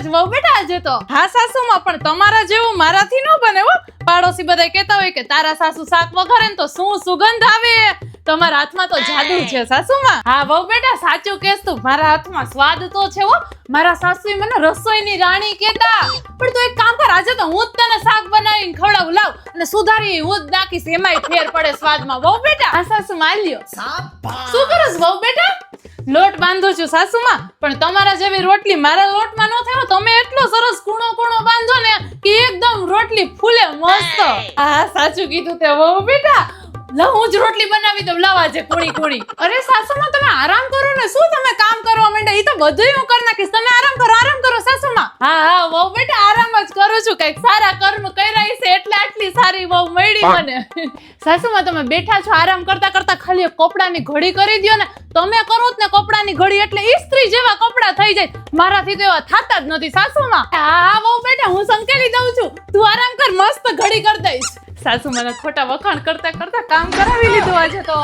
મોજ વહુ બેટા આજે તો. હા સાસુમાં પણ તમારા જેવું મારાથી ન બને હો. પાડોશી બધા કહેતા હોય કે તારા સાસુ શાક વઘારે ને તો શું સુગંધ આવે. તમારા હાથમાં તો જાદુ છે સાસુમાં. હા વહુ બેટા સાચું કેસ તું મારા હાથમાં સ્વાદ તો છે હો. મારા સાસુએ મને રસોઈની રાણી કહેતા. પણ તું એક કામ કર આજે તો હું જ તને શાક બનાવીને ખવડાવું લાવ. અને સુધારી હું જ નાખીશ એમાંય ફેર પડે સ્વાદમાં. વહુ બેટા આ સાસુ માલ્યો. શું કરો વહુ બેટા? લોટ બાંધો છું સાસુમાં? પણ તમારા જેવી રોટલી મારા લોટમાં ન તમે એટલો સરસ કૂણો કૂણો બાંધો ને કે એકદમ રોટલી ફૂલે મસ્ત. હા સાચું કીધું તે વહુ બેટા. લાવ હું જ રોટલી બનાવી દઉં. લાવા જે કુણી કુણી. અરે સાસુમાં તમે આરામ કરો ને. શું તમે કામ કરવા માંડ્યા એ તો બધુંય હું કરી નાખીશ. તમે આરામ કરો આરામ કરો સાસુમાં. હા હા વહુ બેટા આરામ જ કરું છું. કંઈક સારા કર્મ કર્યા છે એટલે આટલી સારી વહુ મળી મને. સાસુમાં તમે બેઠા છો આરામ કરતા કરતા ખાલી કપડાની ઘડી કરી દ્યો ને. તમે કરો જ ને કપડાની ઘડી એટલે ઈસ્ત્રી જેવા કપડા થઈ જાય. મારાથી તો એવા થતા જ નથી સાસુમાં. હા વહુ બેટા હું સંકેલી દઉં છું. તું આરામ કર મસ્ત ઘડી કરી દઈશ. સાસુ મને ખોટા વખાણ કરતા કરતા કામ કરાવી લીધું આજે તો.